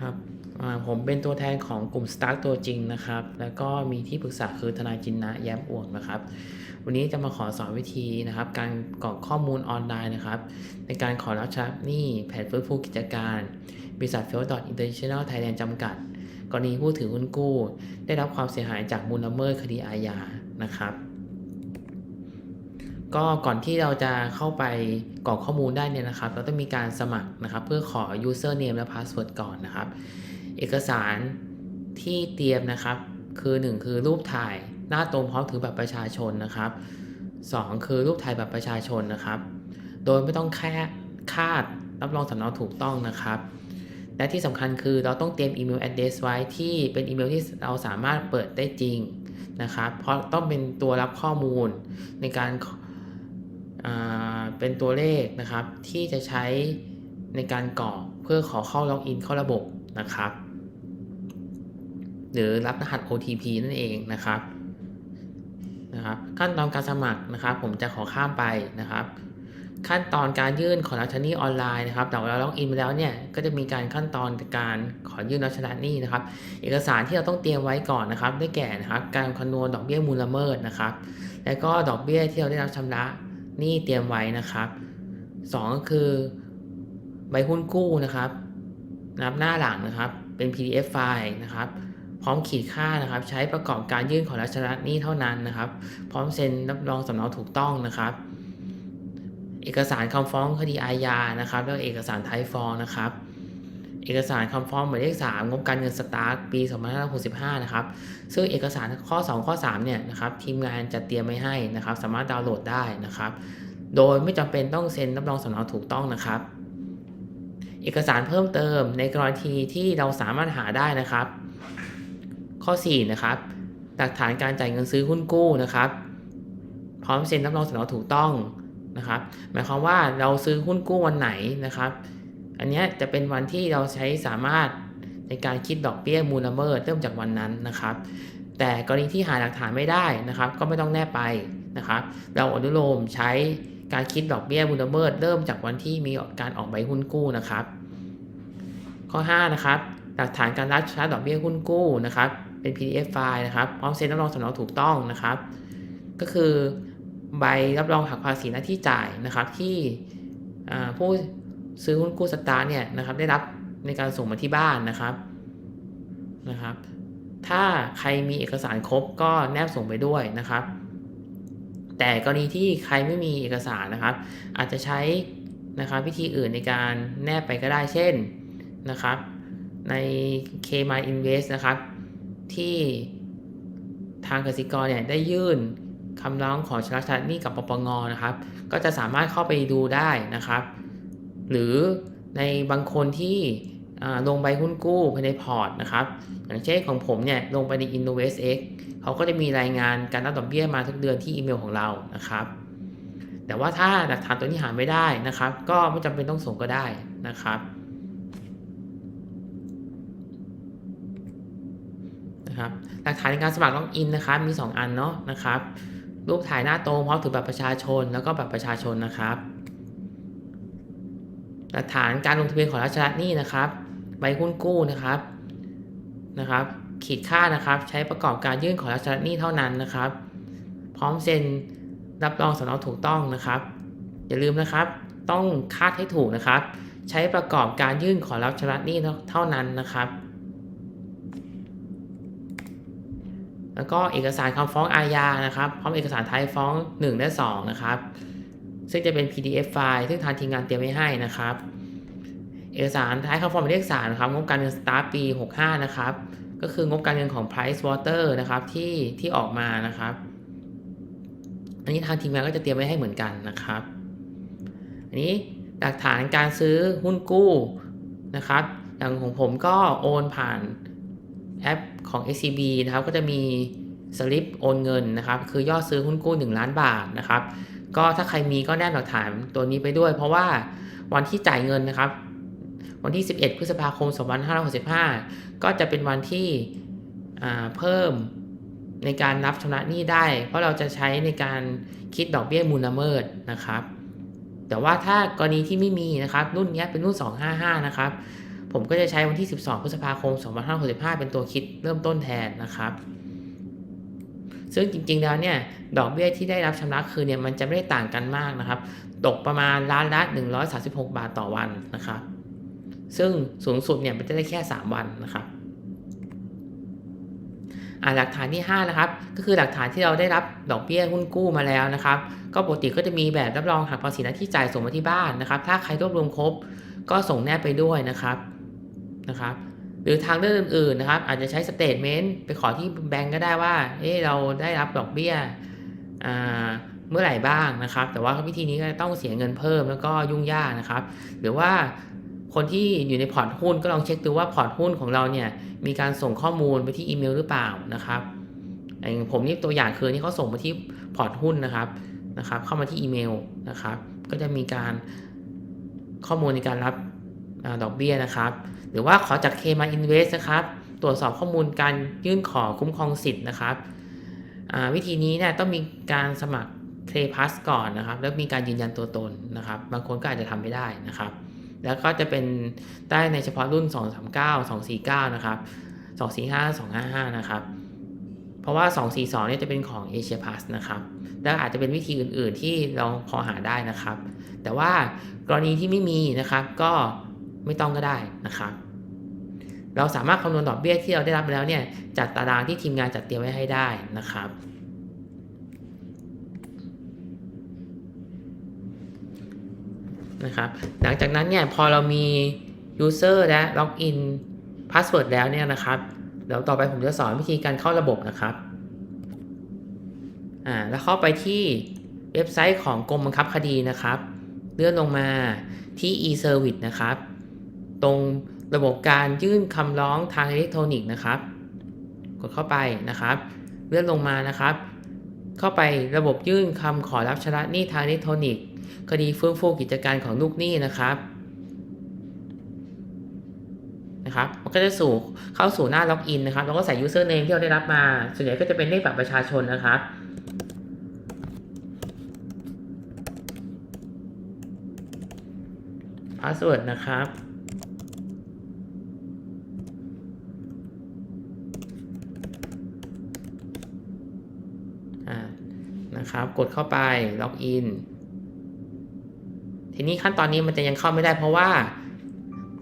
ครับผมเป็นตัวแทนของกลุ่ม Stark ตัวจริงนะครับ แล้วก็มีที่ปรึกษาคือทนายจินนะแย้มอ่วงนะครับ วันนี้จะมาขอสอนวิธีนะครับ การกรอกข้อมูลออนไลน์นะครับ ในการขอรับชำระหนี้แผนฟื้นฟูกิจการ บริษัท f e l d International Thailand จำกัด กรณีผู้ถือหุ้นกู้ ได้รับความเสียหายจากมูลละเมิดคดีอาญานะครับ ก็ก่อนที่เราจะเข้าไปกรอกข้อมูลได้เนี่ยนะครับ เราต้องมีการสมัครนะครับ เพื่อขอ username และ password ก่อนนะครับ เอกสารที่เตรียมนะครับ คือ 1 คือรูปถ่ายหน้าตรงพร้อมถือบัตรประชาชนนะครับ 2 คือรูปถ่ายบัตรประชาชนนะครับ โดยไม่ต้องแค่คาดรับรองสำเนาถูกต้องนะครับ และที่สำคัญคือเราต้องเตรียมอีเมล address ไว้ที่เป็นอีเมลที่เราสามารถเปิดได้จริงนะครับ เพราะต้องเป็นตัวรับข้อมูลในการ เป็นตัวเลขนะครับ ที่จะใช้ในการกรอกเพื่อขอเข้าล็อกอินเข้าระบบนะครับ หรือรับรหัส OTP นั่นเองนะครับนะครับ ขั้นตอนการสมัครนะครับ ผมจะขอข้ามไปนะครับ ขั้นตอนการยื่นขอรับชำระหนี้ออนไลน์นะครับเราเราล็อกอินไปแล้วเนี่ยก็จะมีการขั้นตอนการขอยื่นรับชำระหนี้นะครับ เอกสารที่เราต้องเตรียมไว้ก่อนนะครับ ได้แก่นะครับ การคำนวณดอกเบี้ยมูลละเมิดนะครับ และก็ดอกเบี้ยที่เราได้รับชำระ นี้เตรียมไว้นะครับสองก็คือใบหุ้นกู้นะครับนับหน้าหลังนะครับ เป็น PDF ไฟล์นะครับ พร้อมขีดค่านะครับ ใช้ประกอบการยื่นขอรับชำระหนี้เท่านั้นนะครับ พร้อมเซ็นรับรองสำเนาถูกต้องนะครับ เอกสารคำฟ้องคดีอาญานะครับ แล้วเอกสารท้ายฟ้องนะครับ เอกสารคำฟ้องหมายเลข3งบการเงินสตาร์ทปี2565 นะครับ ซึ่งเอกสารข้อ 2 ข้อ 3 เนี่ยนะครับทีมงานจะเตรียมไว้ให้นะครับ สามารถดาวน์โหลดได้นะครับ โดยไม่จำเป็นต้องเซ็นรับรองสำเนาถูกต้องนะครับ เอกสารเพิ่มเติมในกรณีที่เราสามารถหาได้นะครับ ข้อ 4 นะครับ หลักฐานการจ่ายเงินซื้อหุ้นกู้นะครับ พร้อมเซ็นรับรองสำเนาถูกต้องนะครับ หมายความว่าเราซื้อหุ้นกู้วันไหนนะครับ อันนี้จะเป็นวันที่เราใช้สามารถในการคิดดอกเบี้ยมูลละเมิดเริ่มจากวันนั้นนะครับ แต่กรณีที่หาหลักฐานไม่ได้นะครับ ก็ไม่ต้องแนบไปนะครับ เราอนุโลมใช้การคิดดอกเบี้ยมูลละเมิดเริ่มจากวันที่มีการออกใบหุ้นกู้นะครับ ข้อ 5 นะครับ หลักฐานการรับชำระดอกเบี้ยหุ้นกู้นะครับ เป็น PDF ไฟล์นะครับพร้อมเซ็นรับรองสำเนาถูกต้องนะครับ ก็คือใบรับรองหักภาษีหน้าที่จ่ายนะครับที่ผู้ ซื้อหุ้นกู้สตาร์เนี่ยนะครับได้รับในการส่งมาที่บ้านนะครับนะครับ ถ้าใครมีเอกสารครบก็แนบส่งไปด้วยนะครับ แต่กรณีที่ใครไม่มีเอกสารนะครับ อาจจะใช้นะครับวิธีอื่นในการแนบไปก็ได้เช่นนะครับ ใน k m y Invest นะครับ ที่ทางกสิกรเนี่ยได้ยื่นคำร้องขอชำระชำระหนี้กับปปงนะครับ ก็จะสามารถเข้าไปดูได้นะครับ หรือในบางคนที่ลงใบหุ้นกู้ภายในพอร์ตนะครับ อย่างเช่นของผมเนี่ยลงไปใน InnovestX เขาก็จะมีรายงานการรับดอกเบี้ยมาทุกเดือนที่อีเมลของเรานะครับ แต่ว่าถ้าหลักฐานตัวนี้หาไม่ได้นะครับ ก็ไม่จำเป็นต้องส่งก็ได้นะครับนะครับหลักฐานในการสมัครล็อกอินนะครับมี 2 อันเนาะนะครับ รูปถ่ายหน้าตรงพร้อมถือบัตรประชาชนแล้วก็บัตรประชาชนนะครับ หลักฐานการลงทะเบียนของรัชระหนี้นะครับ ใบหุ้นกู้นะครับนะครับ ขีดค่านะครับ ใช้ประกอบการยื่นของรัชระหนี้เท่านั้นนะครับ พร้อมเซ็นรับรองสำเนาถูกต้องนะครับ อย่าลืมนะครับ ต้องคาดให้ถูกนะครับ ใช้ประกอบการยื่นขอรับชำระหนี้เท่านั้นนะครับ แล้วก็เอกสารคำฟ้องอาญานะครับ พร้อมเอกสารท้ายฟ้อง 1 และ 2 นะครับ ซึ่งจะเป็น PDF ไฟล์ซึ่งทางทีมงานเตรียมไว้ให้นะครับ เอกสารท้ายคำฟ้องหมายเลข3นะครับงบการเงินสตาร์ทปี 65 นะครับ ก็คืองบการเงินของ Price Water นะครับที่ที่ออกมานะครับ อันนี้ทางทีมงานก็จะเตรียมไว้ให้เหมือนกันนะครับ อันนี้หลักฐานการซื้อหุ้นกู้นะครับ อย่างของผมก็โอนผ่านแอปของ SCB นะครับก็จะมีสลิปโอนเงินนะครับ คือยอดซื้อหุ้นกู้ 1 ล้านบาทนะครับ ก็ถ้าใครมีก็แนบหลักฐานตัวนี้ไปด้วย เพราะว่าวันที่จ่ายเงินนะครับ วันที่ 11 พฤษภาคม 2565 ก็จะเป็นวันที่เพิ่มในการนับชำระหนี้ได้ เพราะเราจะใช้ในการคิดดอกเบี้ยมูลละเมิดนะครับ แต่ว่าถ้ากรณีที่ไม่มีนะครับ รุ่นนี้เป็นรุ่น 255 นะครับ ผมก็จะใช้วันที่ 12 พฤษภาคม 2565 เป็นตัวคิดเริ่มต้นแทนนะครับ ซึ่งจริงๆแล้วเนี่ยดอกเบี้ยที่ได้รับชำระคืนเนี่ยมันจะไม่ได้ต่างกันมากนะครับ ตกประมาณล้านละ 136 บาทต่อวันนะครับ ซึ่งสูงสุดเนี่ยมันจะได้แค่ 3 วันนะครับอ่าหลักฐานที่ 5 นะครับ ก็คือหลักฐานที่เราได้รับดอกเบี้ยหุ้นกู้มาแล้วนะครับ ก็ปกติก็จะมีแบบรับรองหักภาษีหน้าที่จ่ายส่งมาที่บ้านนะครับ ถ้าใครรวบรวมครบก็ส่งแนบไปด้วยนะครับนะครับ หรือทางเลือกอื่นๆนะครับ อาจจะใช้สเตทเมนต์ไปขอที่แบงก์ก็ได้ว่าเอ๊เราได้รับดอกเบี้ยเมื่อไหร่บ้างนะครับ แต่ว่าวิธีนี้ก็ต้องเสียเงินเพิ่มแล้วก็ยุ่งยากนะครับ หรือว่าคนที่อยู่ในพอร์ตหุ้นก็ลองเช็คดูว่าพอร์ตหุ้นของเราเนี่ยมีการส่งข้อมูลไปที่อีเมลหรือเปล่านะครับอย่างผมนี่ตัวอย่างคือนี่เขาส่งมาที่พอร์ตหุ้นนะครับนะครับ เข้ามาที่อีเมลนะครับ ก็จะมีการข้อมูลในการรับอดอกเบี้ยนะครับ หรือว่าขอจาก K มา Invest นะครับ ตรวจสอบข้อมูลการยื่นขอคุ้มครองสิทธิ์นะครับ วิธีนี้เนี่ยต้องมีการสมัคร K Plus ก่อนนะครับ แล้วมีการยืนยันตัวตนนะครับ บางคนก็อาจจะทำไม่ได้นะครับ แล้วก็จะเป็นได้ในเฉพาะรุ่น 239 249 นะครับ 245 255 นะครับเพราะว่า 242 เนี่ยจะเป็นของ Asia Plus นะครับ แล้วอาจจะเป็นวิธีอื่น ๆ ที่เราพอหาได้นะครับ แต่ว่ากรณีที่ไม่มีนะครับ ก็ ไม่ต้องก็ได้นะครับเราสามารถคำนวณดอกเบี้ยที่เราได้รับแล้วเนี่ยจัดตารางที่ทีมงานจัดเตรียมไว้ให้ได้นะครับ นะครับ หลังจากนั้นเนี่ยพอเรามี user และล็อกอิน password แล้วเนี่ยนะครับเดี๋ยวต่อไปผมจะสอนวิธีการเข้าระบบนะครับอ่าแล้วเข้าไปที่เว็บไซต์ของกรมบังคับคดีนะครับ เลื่อนลงมาที่ e-service นะครับ ตรงระบบการยื่นคำร้องทางอิเล็กทรอนิกส์นะครับ กดเข้าไปนะครับ เลื่อนลงมานะครับ เข้าไประบบยื่นคำขอรับชำระหนี้ทางอิเล็กทรอนิกส์คดีฟื้นฟูกิจการของลูกหนี้นะครับนะครับ มันก็จะสู่เข้าสู่หน้าล็อกอินนะครับแล้วก็ใส่ username ที่เราได้รับมา ส่วนใหญ่ก็จะเป็นเลขบัตรประชาชนนะครับพาสเวิร์ดนะครับ นะครับ กดเข้าไปล็อกอินทีนี้ขั้นตอนนี้มันจะยังเข้าไม่ได้เพราะว่า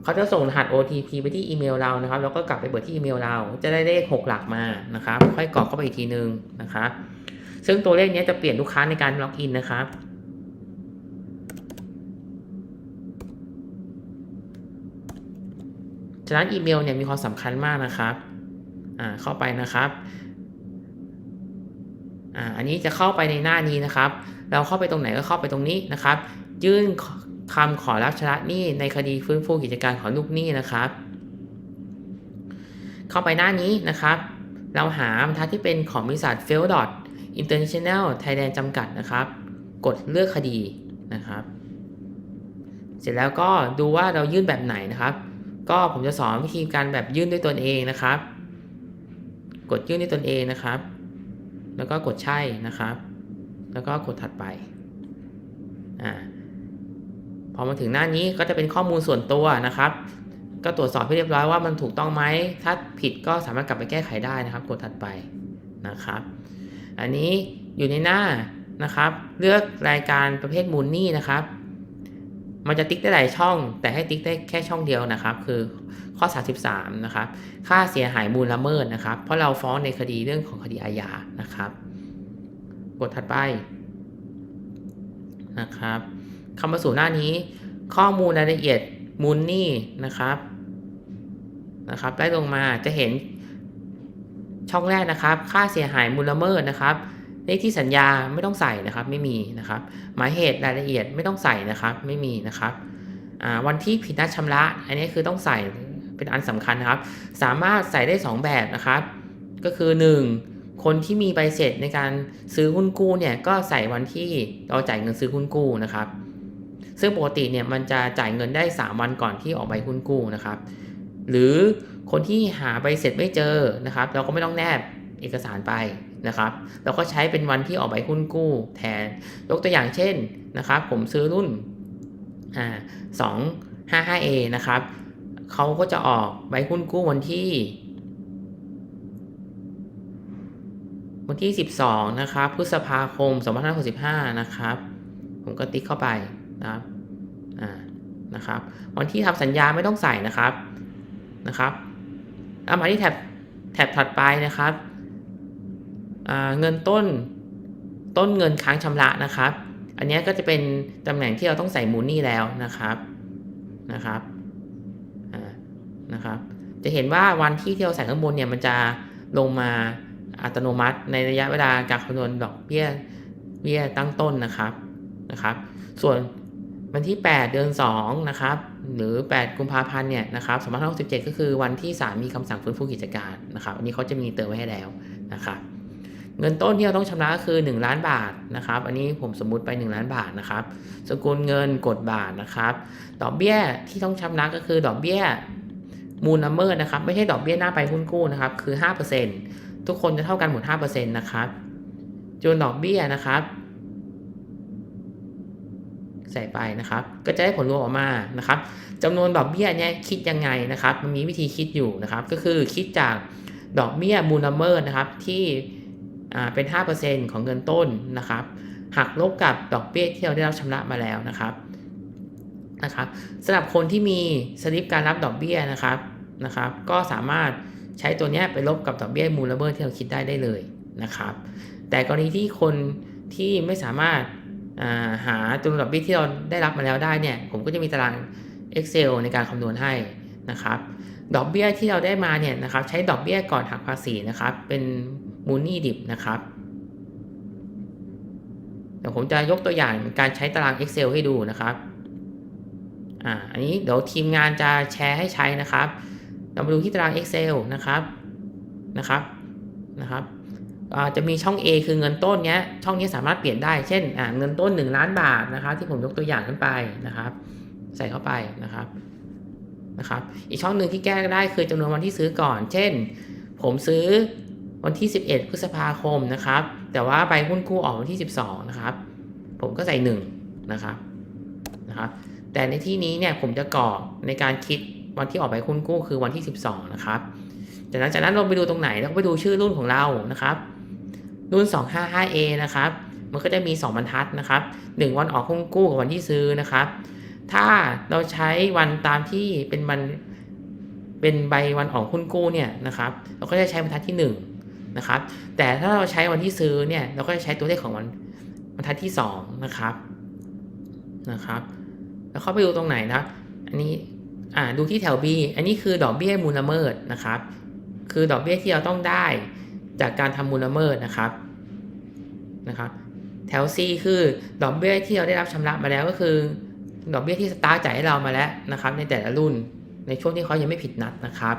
เขาจะส่งรหัส OTP ไปที่อีเมลเรานะครับ แล้วก็กลับไปเปิดที่อีเมลเรา จะได้เลข 6 หลักมานะครับ ค่อยกรอกเข้าไปอีกทีนึงนะครับ ซึ่งตัวเลขนี้จะเปลี่ยนทุกครั้งในการล็อกอินนะครับฉะนั้นอีเมลเนี่ยมีความสำคัญมากนะครับ อ่า เข้าไปนะครับ อ่าอันนี้จะเข้าไปในหน้านี้นะครับ เราเข้าไปตรงไหนก็เข้าไปตรงนี้นะครับ ยื่นคำขอรับชำระหนี้ในคดีฟื้นฟูกิจการของลูกหนี้นะครับ เข้าไปหน้านี้นะครับ เราหาบรรทัดที่เป็นของบริษัท f a i l d International Thailand จำกัดนะครับ กดเลือกคดีนะครับ เสร็จแล้วก็ดูว่าเรายื่นแบบไหนนะครับ ก็ผมจะสอนวิธีการแบบยื่นด้วยตนเองนะครับ กดยื่นด้วยตนเองนะครับ แล้วก็กดใช่นะครับ แล้วก็กดถัดไปอ่าพอมาถึงหน้านี้ก็จะเป็นข้อมูลส่วนตัวนะครับ ก็ตรวจสอบให้เรียบร้อยว่ามันถูกต้องไหม ถ้าผิดก็สามารถกลับไปแก้ไขได้นะครับ กดถัดไปนะครับ อันนี้อยู่ในหน้านะครับ เลือกรายการประเภทมูลหนี้นะครับ มันจะติ๊กได้หลายช่อง แต่ให้ติ๊กได้แค่ช่องเดียวนะครับ คือข้อ 33 นะครับ ค่าเสียหายมูลละเมิดนะครับ เพราะเราฟ้องในคดีเรื่องของคดีอาญานะครับ กดถัดไปนะครับคำมาสู่หน้านี้ ข้อมูลรายละเอียดมูลนี้นะครับนะครับได้ลงมาจะเห็นช่องแรกนะครับ ค่าเสียหายมูลละเมิดนะครับ เลขที่สัญญาไม่ต้องใส่นะครับ ไม่มีนะครับ หมายเหตุรายละเอียดไม่ต้องใส่นะครับ ไม่มีนะครับวันที่ผิดนัดชำระ อันนี้คือต้องใส่เป็นอันสำคัญนะครับ สามารถใส่ได้ 2 แบบนะครับ ก็คือ 1. คนที่มีใบเสร็จในการซื้อหุ้นกู้เนี่ยก็ใส่วันที่เราจ่ายเงินซื้อหุ้นกู้นะครับ ซึ่งปกติเนี่ยมันจะจ่ายเงินได้ 3 วันก่อนที่ออกใบหุ้นกู้นะครับ หรือคนที่หาใบเสร็จไม่เจอนะครับ เราก็ไม่ต้องแนบ เอกสารไปนะครับ เราก็ใช้เป็นวันที่ออกใบหุ้นกู้แทน ยกตัวอย่างเช่นนะครับ ผมซื้อรุ่นอ่า 255A นะครับเขาก็จะออกใบหุ้นกู้วันที่ วันที่ 12 นะครับ พฤษภาคม 2565 นะครับ ผมก็ติ๊กเข้าไปนะครับอ่านะครับ วันที่ทำสัญญาไม่ต้องใส่นะครับนะครับเอามาที่แท็บแท็บถัดไปนะครับ เงินต้นต้นเงินค้างชำระนะครับ อันนี้ก็จะเป็นตำแหน่งที่เราต้องใส่มูลนี่แล้วนะครับนะครับนะครับ จะเห็นว่าวันที่ที่เราใส่ข้างบนเนี่ยมันจะลงมาอัตโนมัติในระยะเวลาการคำนวณดอกเบี้ยเบี้ยตั้งต้นนะครับนะครับ ส่วนวันที่ 8 เดือน2นะครับหรือ 8 กุมภาพันธ์เนี่ยนะครับ2567ก็คือวันที่ศาลมีคำสั่งฟื้นฟูกิจการนะครับ อันนี้เขาจะมีเติมไว้ให้แล้วนะครับ เงินต้นที่เราต้องชำระก็คือ 1 ล้านบาทนะครับ อันนี้ผมสมมุติไป 1 ล้านบาทนะครับ สกุลเงินกดบาทนะครับ ดอกเบี้ยที่ต้องชำระก็คือดอกเบี้ยมูลนัมเบอร์นะครับ ไม่ใช่ดอกเบี้ยหน้าไปหุ้นกู้นะครับ คือ 5%ทุกคนจะเท่ากันหมด5%นะครับจนดอกเบี้ยนะครับ ใส่ไปนะครับ ก็จะได้ผลรวมออกมานะครับจำนวนดอกเบี้ยเนี่ยคิดยังไงนะครับ มันมีวิธีคิดอยู่นะครับ ก็คือคิดจากดอกเบี้ยมูลนัมเบอร์นะครับที่ เป็น 5%ของเงินต้นนะครับหักลบกับดอกเบี้ยที่เราได้รับชำระมาแล้วนะครับนะครับสำหรับคนที่มีสลิปการรับดอกเบี้ยนะครับนะครับ ก็สามารถใช้ตัวนี้ไปลบกับดอกเบี้ยมูลเบอร์ที่เราคิดได้ได้เลยนะครับ แต่กรณีที่คนที่ไม่สามารถาหาจำนวนดอกเบี้ยที่เราได้รับมาแล้วได้เนี่ย ผมก็จะมีตาราง Excel ในการคำนวณให้นะครับ ดอกเบี้ยที่เราได้มาเนี่ยนะครับ ใช้ดอกเบี้ยก่อนหักภาษีนะครับ เป็น มูลนี้ดิบนะครับเดี๋ยวผมจะยกตัวอย่างการใช้ตาราง Excel ให้ดูนะครับอ่าอันนี้เดี๋ยวทีมงานจะแชร์ให้ใช้นะครับ เรามาดูที่ตาราง Excel นะครับนะครับนะครับจะมีช่อง A คือเงินต้นเนี้ยช่องนี้สามารถเปลี่ยนได้เช่นเงินต้น 1 ล้านบาทนะครับ ที่ผมยกตัวอย่างขึ้นไปนะครับ ใส่เข้าไปนะครับนะครับ อีกช่องหนึ่งที่แก้ได้คือจำนวนวันที่ซื้อก่อน เช่น ผมซื้อ วันที่ 11 พฤษภาคมนะครับ แต่ว่าใบหุ้นกู้ออกวันที่ 12 นะครับ ผมก็ใส่ 1 นะครับนะครับ แต่ในที่นี้เนี่ยผมจะกรอกในการคิดวันที่ออกใบหุ้นกู้คือวันที่ 12 นะครับจากนั้นจากนั้นเราไปดูตรงไหนเราก็ไปดูชื่อรุ่นของเรานะครับ รุ่น 255A นะครับ มันก็จะมี 2 บรรทัดนะครับ 1 วันออกหุ้นกู้กับวันที่ซื้อนะครับ ถ้าเราใช้วันตามที่เป็นวันเป็นใบวันออกหุ้นกู้เนี่ยนะครับ เราก็จะใช้บรรทัดที่ 1 นะครับ แต่ถ้าเราใช้วันที่ซื้อเนี่ยเราก็จะใช้ตัวเลขของวันบรรทัดที่ 2 นะครับนะครับ แล้วเข้าไปดูตรงไหนนะ อันนี้อ่าดูที่แถว B อันนี้คือดอกเบี้ยมูลละเมิดนะครับ คือดอกเบี้ยที่เราต้องได้จากการทำมูลละเมิดนะครับนะครับแถว C คือดอกเบี้ยที่เราได้รับชำระมาแล้วก็คือ ดอกเบี้ยที่สตาร์จ่ายให้เรามาแล้วนะครับ ในแต่ละรุ่นในช่วงที่เขายังไม่ผิดนัดนะครับ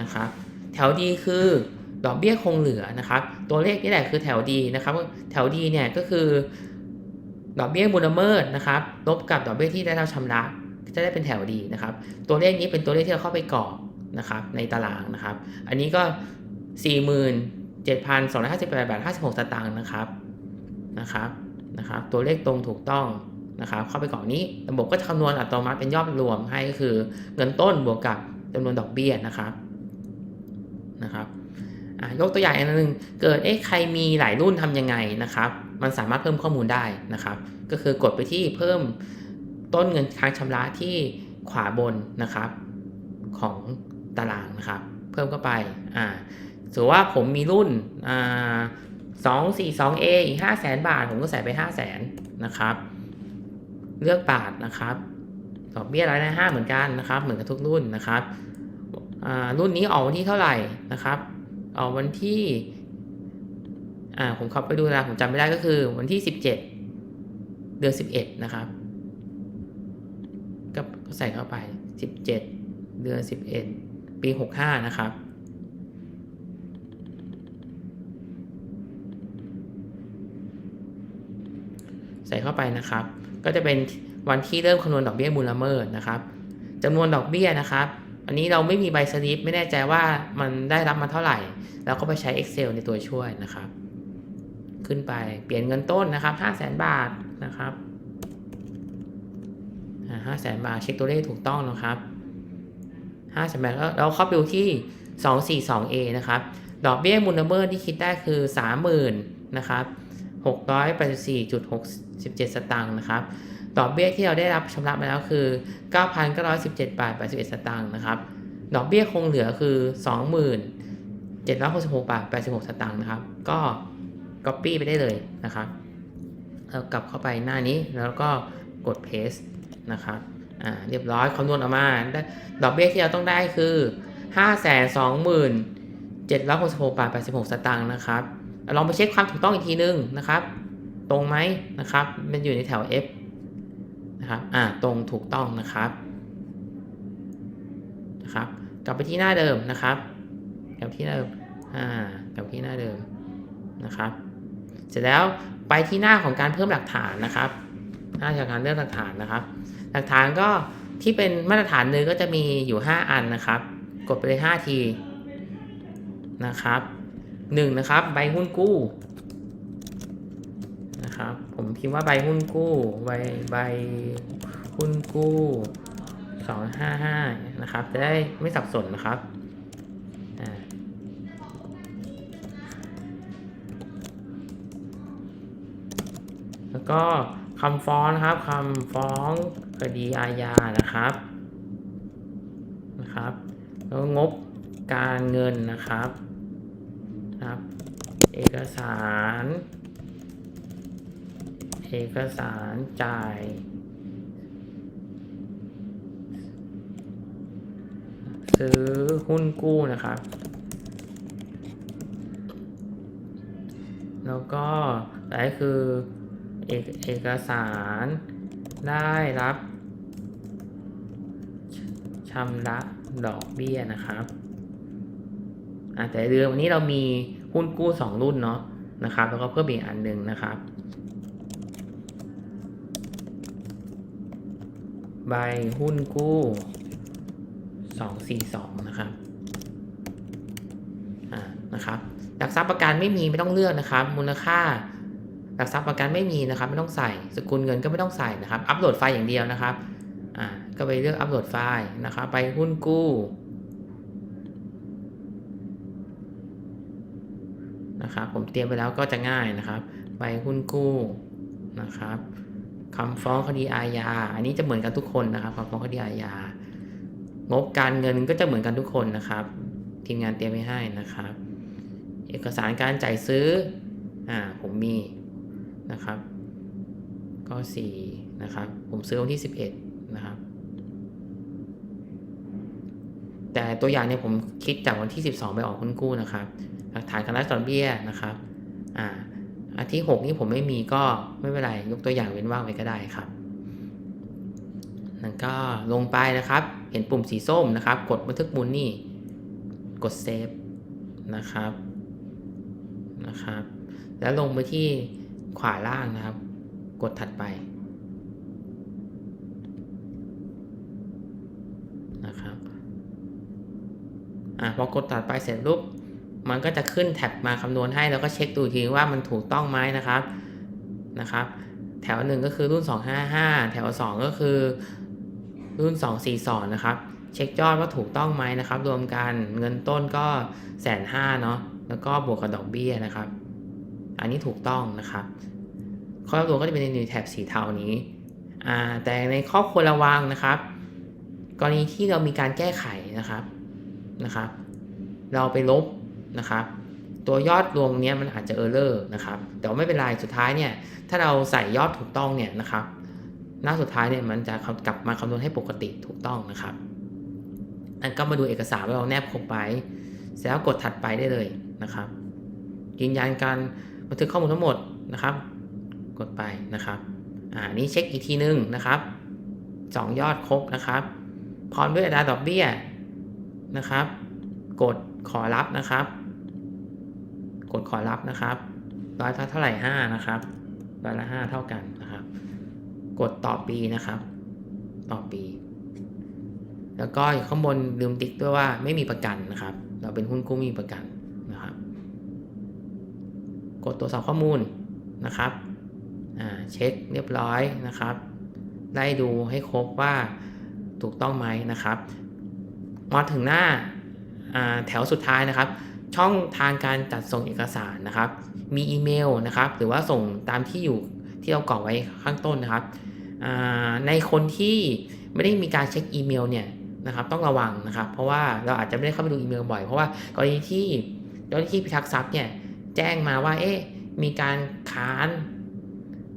นะครับ แถวดีคือ ดอกเบี้ยคงเหลือนะครับ ตัวเลขนี่แหละคือแถวดีนะครับ แถวดีเนี่ยก็คือ ดอกเบี้ยมูลละเมิดนะครับ ลบกับดอกเบี้ยที่ได้รับชำระจะได้เป็นแถวดีนะครับ ตัวเลขนี้เป็นตัวเลขที่เราเข้าไปกรอกนะครับ ในตารางนะครับ อันนี้ก็ 47,258บาท56สตางค์นะครับนะครับนะครับ ตัวเลขตรงถูกต้องนะครับ เข้าไปกรอกนี้ระบบก็จะคำนวณอัตโนมัติเป็นยอดรวมให้ก็คือเงินต้นบวกกับจำนวนดอกเบี้ยนะครับนะครับ ยกตัวอย่างอันหนึ่งเกิดเอ๊ะใครมีหลายรุ่นทำยังไงนะครับ มันสามารถเพิ่มข้อมูลได้นะครับ ก็คือกดไปที่เพิ่มต้นเงินค้างชำระที่ขวาบนนะครับ ของตารางนะครับ เพิ่มเข้าไปอ่าถือว่าผมมีรุ่นอ่าสองสี่สองเออีกห้าแสนบาท ผมก็ใส่ไปห้าแสนนะครับ เลือกบาทนะครับดอกเบี้ยรายได้ห้าเหมือนกันนะครับ เหมือนกับทุกรุ่นนะครับอ่ารุ่นนี้ออกวันที่เท่าไหร่นะครับ ออวันที่ อ่า ผมเข้าไปดูนะผมจำไม่ได้ก็คือ วันที่สิบเจ็ดเดือนสิบเอ็ดนะครับ ก็ใส่เข้าไปสิบเจ็ดเดือนสิบเอ็ดปีหกห้านะครับใส่เข้าไปนะครับ ก็จะเป็นวันที่เริ่มคำนวณดอกเบี้ยมูลละเมิดนะครับจำนวนดอกเบี้ยนะครับ อันนี้เราไม่มีใบสลิปไม่แน่ใจว่ามันได้รับมาเท่าไหร่ เราก็ไปใช้ Excel ในตัวช่วยนะครับ ขึ้นไปเปลี่ยนเงินต้นนะครับ 5 0 0แสนบาทนะครับห้าแสนบาทเช็คตัวเลขถูกต้องนะครับ5ใช่ไหมแล้วเราเข้าไปดูที่ 242A นะครับ ดอกเบี้ยมูลละเมิดที่คิดได้คือ30,000นะครับ684.67สตางค์นะครับ ดอกเบี้ยที่เราได้รับชำระมาแล้วคือ 9,917 บาท 81 สตางค์นะครับ ดอกเบี้ยคงเหลือคือ20,766 บาท 86 สตางค์นะครับ ก็ Copy ไปได้เลยนะครับแล้วกลับเข้าไปหน้านี้แล้วก็กด paste นะครับอ่าเรียบร้อยคำนวณออกมาได้ดอกเบี้ยที่เราต้องได้คือ 520,766บาท86 สตางค์นะครับลองไปเช็คความถูกต้องอีกทีนึงนะครับ ตรงไหมนะครับ มันอยู่ในแถว F นะครับ อ่า ตรงถูกต้องนะครับ นะครับ กลับไปที่หน้าเดิมนะครับกลับที่หน้าเดิม อ่ากลับที่หน้าเดิมนะครับ เสร็จแล้วไปที่หน้าของการเพิ่มหลักฐานนะครับ หน้าจากการเลือกหลักฐานนะครับ หลักฐานก็ที่เป็นมาตรฐานเลยก็จะมีอยู่ 5 อันนะครับ กดไปเลย5ทีนะครับ1นะครับใบหุ้นกู้ ผมพิมพ์ว่าใบหุ้นกู้ใบใบหุ้นกู้255นะครับ จะได้ไม่สับสนนะครับแล้วก็คำฟ้องนะครับคำฟ้องคดีอาญานะครับนะครับ แล้วงบการเงินนะครับนะครับ เอกสาร เอกสารจ่าย ซื้อหุ้นกู้นะครับ แล้วก็อะไรคือเอกเอกสารได้รับชำระดอกเบี้ยนะครับอะแต่เรือนวันนี้เรามีหุ้นกู้ 2 รุ่นเนาะนะครับ แล้วก็เพิ่มอีกอันหนึ่งนะครับ ใบหุ้นกู้242นะครับอ่านะครับหลักทรัพย์ประกันไม่มีไม่ต้องเลือกนะครับ มูลค่าหลักทรัพย์ประกันไม่มีนะครับไม่ต้องใส่ สกุลเงินก็ไม่ต้องใส่นะครับ อัปโหลดไฟล์อย่างเดียวนะครับอ่าก็ไปเลือกอัปโหลดไฟล์นะครับไปหุ้นกู้นะครับผมเตรียมไปแล้วก็จะง่ายนะครับ ไปหุ้นกู้นะครับ คำฟ้องคดีอาญา อันนี้จะเหมือนกันทุกคนนะครับคำฟ้องคดีอาญา งบการเงินก็จะเหมือนกันทุกคนนะครับ ทีมงานเตรียมไว้ให้นะครับ เอกสารการจ่ายซื้อ อ่า ผมมีนะครับ ก็4นะครับ ผมซื้อวันที่ 11 นะครับ แต่ตัวอย่างเนี่ยผมคิดจากวันที่ 12 ไปออกหุ้นกู้นะครับ หลักฐานการรัดดอกเบี้ยนะครับ อ่า อันที่ 6 นี่ผมไม่มีก็ไม่เป็นไร ยกตัวอย่างเว้นว่างไว้ก็ได้ครับแล้วก็ลงไปนะครับ เห็นปุ่มสีส้มนะครับ กดบันทึกมูลนี่ กดเซฟนะครับ นะครับ แล้วลงไปที่ขวาล่างนะครับ กดถัดไปนะครับ อะพอกดถัดไปเสร็จปุ๊บ มันก็จะขึ้นแท็บมาคำนวณให้แล้วก็เช็คดูทีว่ามันถูกต้องไหมนะครับนะครับ แถวหนึ่งก็คือรุ่น 255 แถว 2 ก็คือรุ่น 242 นะครับ เช็คยอดว่าถูกต้องไหมนะครับ รวมกันเงินต้นก็แสนห้าเนาะแล้วก็บวกกับดอกเบี้ยนะครับ อันนี้ถูกต้องนะครับ ข้อรวมก็จะเป็นในแถบสีเทานี้อ่าแต่ในข้อควรระวังนะครับ กรณีที่เรามีการแก้ไขนะครับนะครับ เราไปลบ นะครับตัวยอดรวมเนี้ยมันอาจจะเออร์เลอร์นะครับแต่ว่าไม่เป็นไรสุดท้ายเนี่ยถ้าเราใส่ยอดถูกต้องเนี่ยนะครับหน้าสุดท้ายเนี่ยมันจะกลับมาคำนวณให้ปกติถูกต้องนะครับอันก็มาดูเอกสารว่าเราแนบครบไปเสร็จแล้วกดถัดไปได้เลยนะครับยืนยันการบันทึกข้อมูลทั้งหมดนะครับ กดไปนะครับอ่านี่เช็คอีกทีนึงนะครับสองยอดครบนะครับ พร้อมด้วยอัตราดอกเบี้ยนะครับ กดขอรับนะครับ กดขอรับนะครับร้อยเท่าไหร่ห้านะครับร้อยละห้าเท่ากันนะครับ กดต่อปีนะครับ ต่อปี แล้วก็ข้างบนลืมติ๊กด้วยว่าไม่มีประกันนะครับ เราเป็นหุ้นกู้มีประกันนะครับ กดตรวจสอบข้อมูลนะครับเช็คเรียบร้อยนะครับไล่ดูให้ครบว่าถูกต้องไหมนะครับ มาถึงหน้าแถวสุดท้ายนะครับ ช่องทางการจัดส่งเอกสารนะครับ มีอีเมลนะครับ หรือว่าส่งตามที่อยู่ที่เรากรอกไว้ข้างต้นนะครับ ในคนที่ไม่ได้มีการเช็คอีเมลเนี่ยนะครับ ต้องระวังนะครับ เพราะว่าเราอาจจะไม่ได้เข้าไปดูอีเมลบ่อย เพราะว่ากรณีที่เจ้าหน้าที่พิทักษ์ทรัพย์เนี่ยแจ้งมาว่า เอ๊ะ มีการค้าน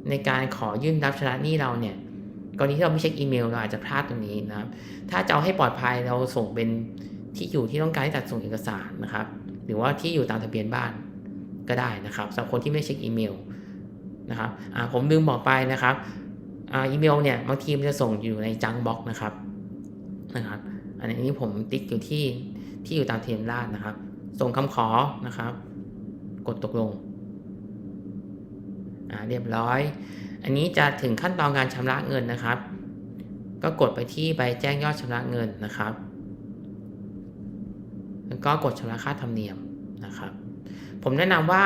ในการขอยื่นรับชำระหนี้เราเนี่ยกรณีที่เราไม่เช็คอีเมลเราอาจจะพลาดตรงนี้นะครับ ถ้าจะเอาให้ปลอดภัยเราส่งเป็นที่อยู่ที่ต้องการให้จัดส่งเอกสารนะครับ หรือว่าที่อยู่ตามทะเบียนบ้านก็ได้นะครับสำหรับคนที่ไม่เช็คอีเมลนะครับผมลืมบอกไปนะครับอ,อีเมลเนี่ยบางทีมันจะส่งอยู่ในจังบ็อกนะครับนะครับอันนี้ผมติ๊กอยู่ที่ที่อยู่ตามทะเบียนราษนะครับ ส่งคำขอนะครับ กดตกลงอ่าเรียบร้อย อันนี้จะถึงขั้นตอนการชำระเงินนะครับ ก็กดไปที่ใบแจ้งยอดชำระเงินนะครับ แล้วก็กดชำระค่าธรรมเนียมนะครับ ผมแนะนำว่า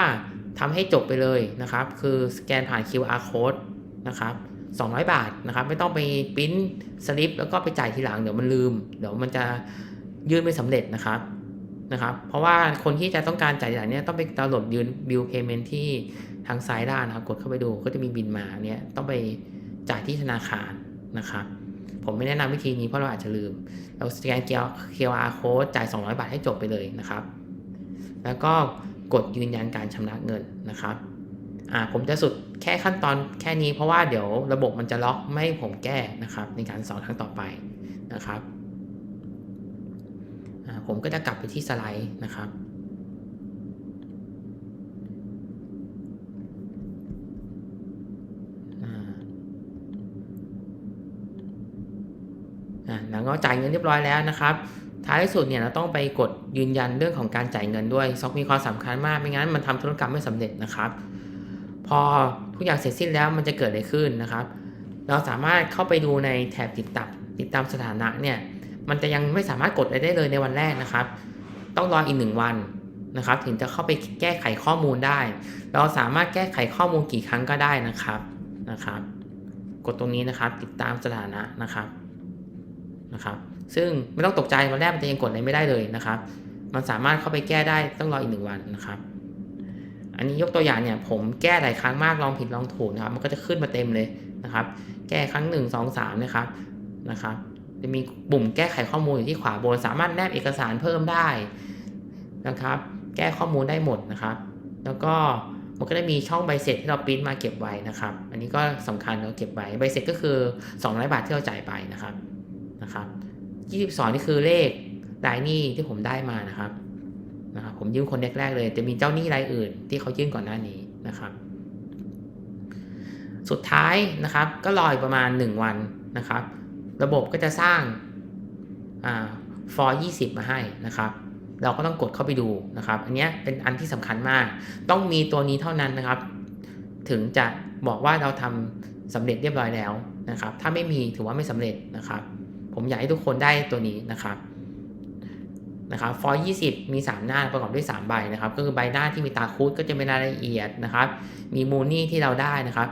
ทำให้จบไปเลยนะครับ คือสแกนผ่าน QR code นะครับ200 บาทนะครับไม่ต้องไปปริ้นสลิปแล้วก็ไปจ่ายทีหลังเดี๋ยวมันลืม เดี๋ยวมันจะยื่นไม่สำเร็จนะครับนะครับ เพราะว่าคนที่จะต้องการจ่ายทีหลังเนี่ยต้องไปดาวน์โหลดยืนบิลเพย์เมนที่ทางซ้ายด้านนะครับ กดเข้าไปดูก็จะมีบินมาเนี่ยต้องไปจ่ายที่ธนาคารนะครับ ผมไม่แนะนำวิธีนี้เพราะเราอาจจะลืม เราสแกน QR code จ่าย 200 บาทให้จบไปเลยนะครับ แล้วก็กดยืนยันการชำระเงินนะครับอ่าผมจะสุดแค่ขั้นตอนแค่นี้เพราะว่าเดี๋ยวระบบมันจะล็อกไม่ให้ผมแก้นะครับ ในการสอนครั้งต่อไปนะครับผมก็จะกลับไปที่สไลด์นะครับ หลังเราจ่ายเงินเรียบร้อยแล้วนะครับท้ายสุดเนี่ยเราต้องไปกดยืนยันเรื่องของการจ่ายเงินด้วยซอกมีความสำคัญมากไม่งั้นมันทำธุรกรรมไม่สำเร็จนะครับ พอทุกอย่างเสร็จสิ้นแล้วมันจะเกิดอะไรขึ้นนะครับ เราสามารถเข้าไปดูในแถบติดตามติดตามสถานะเนี่ยมันจะยังไม่สามารถกดอะไรได้เลยในวันแรกนะครับ ต้องรออีกหนึ่งวันนะครับ ถึงจะเข้าไปแก้ไขข้อมูลได้ เราสามารถแก้ไขข้อมูลกี่ครั้งก็ได้นะครับนะครับ กดตรงนี้นะครับติดตามสถานะนะครับ นะครับ ซึ่งไม่ต้องตกใจวันแรกมันจะยังกดอะไรไม่ได้เลยนะครับ มันสามารถเข้าไปแก้ได้ต้องรออีกหนึ่งวันนะครับ อันนี้ยกตัวอย่างเนี่ยผมแก้หลายครั้งมากลองผิดลองถูกนะครับ มันก็จะขึ้นมาเต็มเลยนะครับ แก้ครั้งหนึ่งสองสามนะครับนะครับจะมีปุ่มแก้ไขข้อมูลอยู่ที่ขวาบน สามารถแนบเอกสารเพิ่มได้นะครับ แก้ข้อมูลได้หมดนะครับ แล้วก็มันก็จะมีช่องใบเสร็จที่เราปริ้นมาเก็บไว้นะครับ อันนี้ก็สำคัญเราเก็บไว้ใบเสร็จก็คือ200บาทที่เราจ่ายไปนะครับ นะครับ 22 นี่คือเลขรายหนี้ที่ผมได้มานะครับนะครับผมยื่นคนแรกๆเลย จะมีเจ้าหนี้รายอื่น ที่เขายื่นก่อนหน้านี้นะครับ สุดท้ายนะครับ ก็รออีกประมาณ 1 วันนะครับ ระบบก็จะสร้างอ่า for 20 มาให้นะครับ เราก็ต้องกดเข้าไปดูนะครับ อันนี้เป็นอันที่สำคัญมาก ต้องมีตัวนี้เท่านั้นนะครับ ถึงจะบอกว่าเราทำสำเร็จเรียบร้อยแล้วนะครับ ถ้าไม่มีถือว่าไม่สำเร็จนะครับ ผมอยากให้ทุกคนได้ตัวนี้นะครับนะครับฟอย20มี 3 หน้าประกอบด้วย 3 ใบนะครับ ก็คือใบหน้าที่มีตาคูดก็จะเป็นรายละเอียดนะครับ มีมูนี่ที่เราได้นะครับ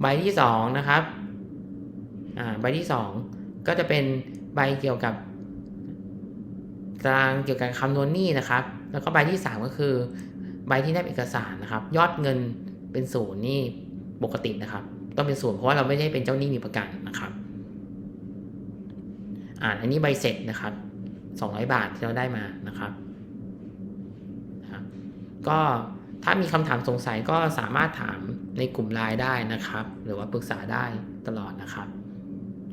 ใบที่2นะครับอ่าใบที่ 2 ก็จะเป็นใบเกี่ยวกับตารางเกี่ยวกับคำนวณหนี้นะครับ แล้วก็ใบที่ 3 ก็คือใบที่แนบเอกสารนะครับ ยอดเงินเป็นศูนย์นี่ปกตินะครับ ต้องเป็นศูนย์เพราะว่าเราไม่ได้เป็นเจ้าหนี้มีประกันนะครับ อ่านอันนี้ใบเสร็จนะครับ 200 บาทที่เราได้มานะครับนะครับก็ถ้ามีคำถามสงสัยก็สามารถถามในกลุ่มไลน์ได้นะครับ หรือว่าปรึกษาได้ตลอดนะครับ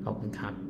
ขอบคุณครับ